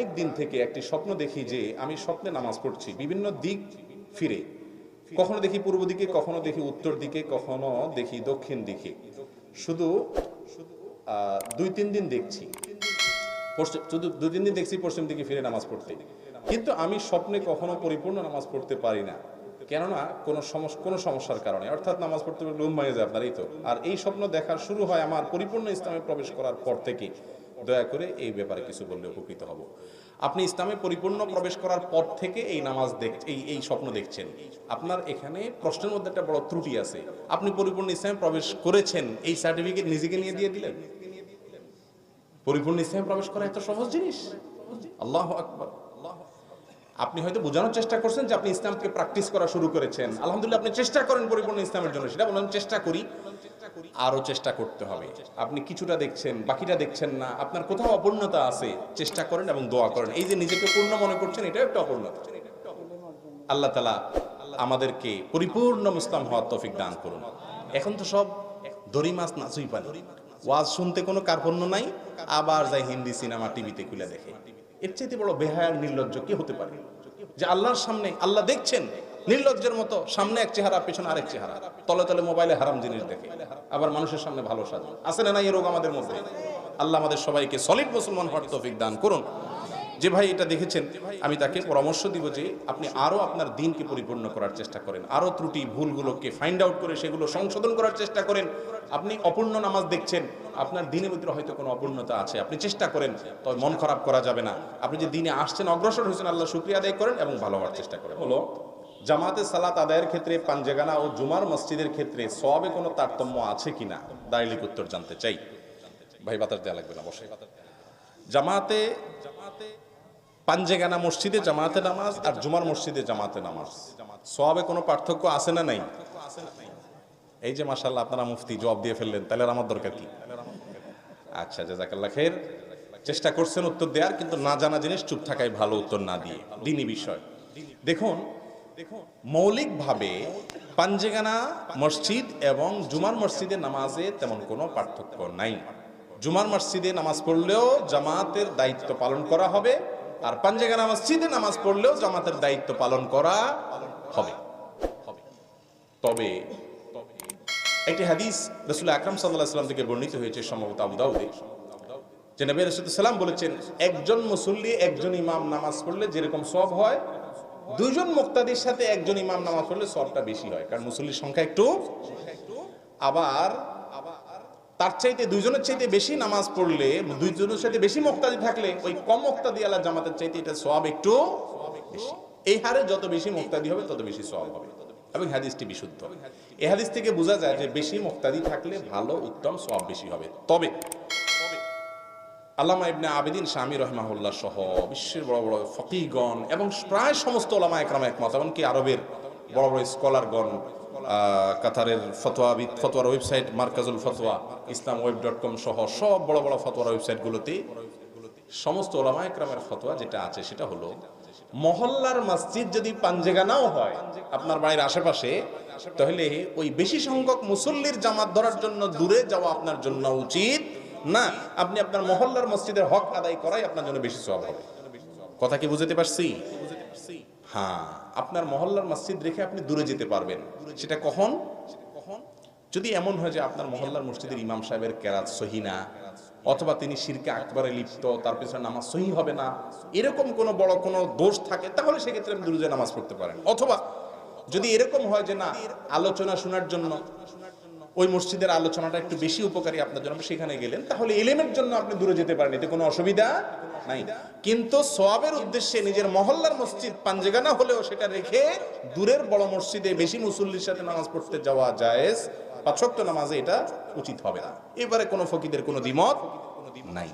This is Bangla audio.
অনেক দিন থেকে একটি স্বপ্ন দেখি যে আমি স্বপ্নে নামাজ পড়ছি, বিভিন্ন দিক ফিরে। কখনো দেখি পূর্ব দিকে, কখনো দেখি উত্তর দিকে, কখনো দেখি দক্ষিণ দিকে। শুধু দুই তিন দিন দেখছি। শুধু দুই তিন দিন দেখছি পশ্চিম দিকে ফিরে নামাজ পড়তে। কিন্তু আমি স্বপ্নে কখনো পরিপূর্ণ নামাজ পড়তে পারি না। কেননা কোনো সমস্যা কোনো সমস্যার কারণে। অর্থাৎ নামাজ পড়তে পারলে ঘুম ভেঙে যায় আপনার, এই তো। আর এই স্বপ্ন দেখার শুরু হয় আমার পরিপূর্ণ ইসলামে প্রবেশ করার পর থেকে। দয়া করে এই ব্যাপারে কিছু বললে উপকৃত হব। আপনি ইসলামে পরিপূর্ণ প্রবেশ করার পর থেকে এই নামাজ দেখ, এই এই স্বপ্ন দেখছেন। আপনার এখানে প্রশ্নের মধ্যে একটা বড় ত্রুটি আছে। আপনি পরিপূর্ণ ইসলামে প্রবেশ করেছেন, এই সার্টিফিকেট নিজেকে নিয়ে দিয়ে দিলেন? পরিপূর্ণ ইসলামে প্রবেশ করা এত সহজ জিনিস? আল্লাহ আকবর। আপনি হয়তো বোঝানোর চেষ্টা করছেন যে আপনি ইসলামকে প্র্যাকটিস করা শুরু করেছেন। আলহামদুলিল্লাহ আপনি চেষ্টা করেন পরিপূর্ণ ইসলামের জন্য, সেটা বললাম চেষ্টা করি আরও চেষ্টা করতে হবে। আপনি কিছুটা দেখছেন, বাকিটা দেখছেন না, আপনার কোথাও অপূর্ণতা আছে, চেষ্টা করেন এবং দোয়া করেন। এই যে নিজেকে পূর্ণ মনে করছেন, এটাও একটা অপূর্ণতা। আল্লাহ তালা আমাদেরকে পরিপূর্ণ মুসলাম হওয়ার তফিক দান করুন। এখন তো সব দড়ি মাছ নাচুই পানি। ওয়াজ শুনতে কোনো কার্পণ্য নাই, আবার যায় হিন্দি সিনেমা, টিভিতে খুলে দেখে। এর চাইতে বড় বেহায়ার নির্লজ্জ কি হতে পারে? যে আল্লাহর সামনে আল্লাহ দেখছেন, নির্লজ্জের মতো সামনে এক চেহারা, পেছনে আরেক চেহারা। তলে তলে মোবাইলে হারাম জিনিস দেখে। আবার মানুষের সামনে ভালো সাজে আছে না না এই রোগ আমাদের মধ্যে? আল্লাহ আমাদের সবাইকে সলিড মুসলমান হওয়ার তৌফিক দান করুন। যে ভাই এটা দেখেছেন, আমি তাকে পরামর্শ দিব যে আপনি আরও আপনার দিনকে পরিপূর্ণ করার চেষ্টা করেন আরও ত্রুটি ভুলগুলোকে ফাইন্ড আউট করে সেগুলো সংশোধন করার চেষ্টা করেন। আপনি অপূর্ণ নামাজ দেখছেন, আপনার দিনের ভিতরে হয়তো কোনো অপূর্ণতা আছে, আপনি চেষ্টা করেন, তবে মন খারাপ করা যাবে না। আপনি যে দিনে আসছেন, অগ্রসর হয়েছেন, আল্লাহ শুক্রিয়া আদায় করেন এবং ভালো হওয়ার চেষ্টা করেন। হলো, জামাতে সালাত আদায়ের ক্ষেত্রে পাঞ্জেগানা ও জুমার মসজিদের ক্ষেত্রে সবে কোনো তারতম্য আছে কিনা দাঁড়িলিক উত্তর জানতে চাই। ভাই, বাতাস দেওয়া লাগবে না, বসে। জামাতে জামাতে পাঞ্জেগানা মসজিদে জামাতে নামাজ আর জুমার মসজিদে জামাতে নামাজ। সবে কোনো পার্থক্য আছে না নাই? এই যে মাসাল্লাহ আপনারা মুফতি জবাব দিয়ে ফেললেন, তাহলে আমার দরকার কি? আচ্ছা জাজাকাল্লাহ খের চেষ্টা করছেন উত্তর দেওয়ার কিন্তু না জানা জিনিস চুপ থাকাই ভালো উত্তর না দিয়ে। দিনই বিষয়। দেখুন দেখুন, মৌলিকভাবে পাঞ্জেগানা মসজিদ এবং জুমার মসজিদে নামাজে তেমন কোনো পার্থক্য নাই। জুমার মসজিদে নামাজ পড়লেও জামাতের দায়িত্ব পালন করা হবে আর পাঞ্জেগানা মসজিদে নামাজ পড়লেও জামাতের দায়িত্ব পালন করা হবে। তবে একটি হাদিস রসুল আকরাম সাল্লাহ সাল্লাম থেকে বর্ণিত হয়েছে সম্ভবত আবু দাউদে, যে নবী রসুলাম বলেছেন, একজন মুসল্লি একজন ইমাম নামাজ পড়লে যেরকম সব হয়, দুইজন মুক্তাদির সাথে একজন ইমাম নামাজ পড়লে সবটা বেশি হয়। কারণ মুসল্লির সংখ্যা একটু, আবার তার চাইতে দুইজনের চাইতে বেশি নামাজ পড়লে, দুইজনের সাথে বেশি মুক্তাদি থাকলে, ওই কম মোক্তাদি আল্লাহ জামাতের চাইতে এটা সব একটু বেশি। এই হারে যত বেশি মোক্তাদি হবে, তত বেশি সব হবে। এবং হাদিসটি বিশুদ্ধ। এই হাদিস থেকে বোঝা যায় যে বেশি মোক্তাদি থাকলে ভালো, উত্তম সব বেশি হবে। তবে আল্লামা ইবনে আবেদিন স্বামী রহমাহুল্লাহ সহ বিশ্বের বড় বড় ফকিগণ এবং প্রায় সমস্ত ওলামা একরাম একমত, এমনকি আরবের বড় বড় স্কলারগণ কাতারের ফতোয়াবিদ ফতোয়ার ওয়েবসাইট মার্কাজুল ফতোয়া, ইসলাম ওয়েব ডট কম সহ সব বড় বড় ফতোয়ার ওয়েবসাইটগুলোতে সমস্ত ওলামা একরামের ফতোয়া যেটা আছে সেটা হলো, মহল্লার মসজিদ যদি পাঞ্জেগানাও হয় আপনার বাড়ির আশেপাশে, তাহলে ওই বেশি সংখ্যক মুসল্লির জামাত ধরার জন্য দূরে যাওয়া আপনার জন্য উচিত। না, আপনি আপনার মহল্লার মসজিদের হক আদায় করাই আপনার জন্য বেশি সব হবে। কথা কি বুঝতে পারছি? হ্যাঁ আপনার মহল্লার মসজিদ রেখে আপনি দূরে যেতে পারবেন। সেটা কখন? যদি এমন হয় যে আপনার মহল্লার মসজিদের ইমাম সাহেবের কেরাত সহি না, অথবা তিনি শিরকে আকবরে লিপ্ত, তার পিছনে নামাজ সহি হবে না, এরকম কোনো বড় কোনো দোষ থাকে, তাহলে সেক্ষেত্রে আপনি দূরে নামাজ পড়তে পারেন। অথবা যদি এরকম হয় যে না, আলোচনা শোনার জন্য ওই মসজিদের আলোচনাটা একটু বেশি উপকারী আপনার জন্য। সেখানে গেলেন, তাহলে এলেমের জন্য আপনি দূরে যেতে পারেন, এতে কোনো অসুবিধা নাই। কিন্তু সোয়াবের উদ্দেশ্যে নিজের মহল্লার মসজিদ পাঞ্জেগানা হলেও সেটা রেখে দূরের বড় মসজিদে বেশি মুসল্লির সাথে নামাজ পড়তে যাওয়া জায়েজ। পাঁচক্ত নামাজে এটা উচিত হবে না। এবারে কোনো ফকিদের কোনো দ্বিমত নাই।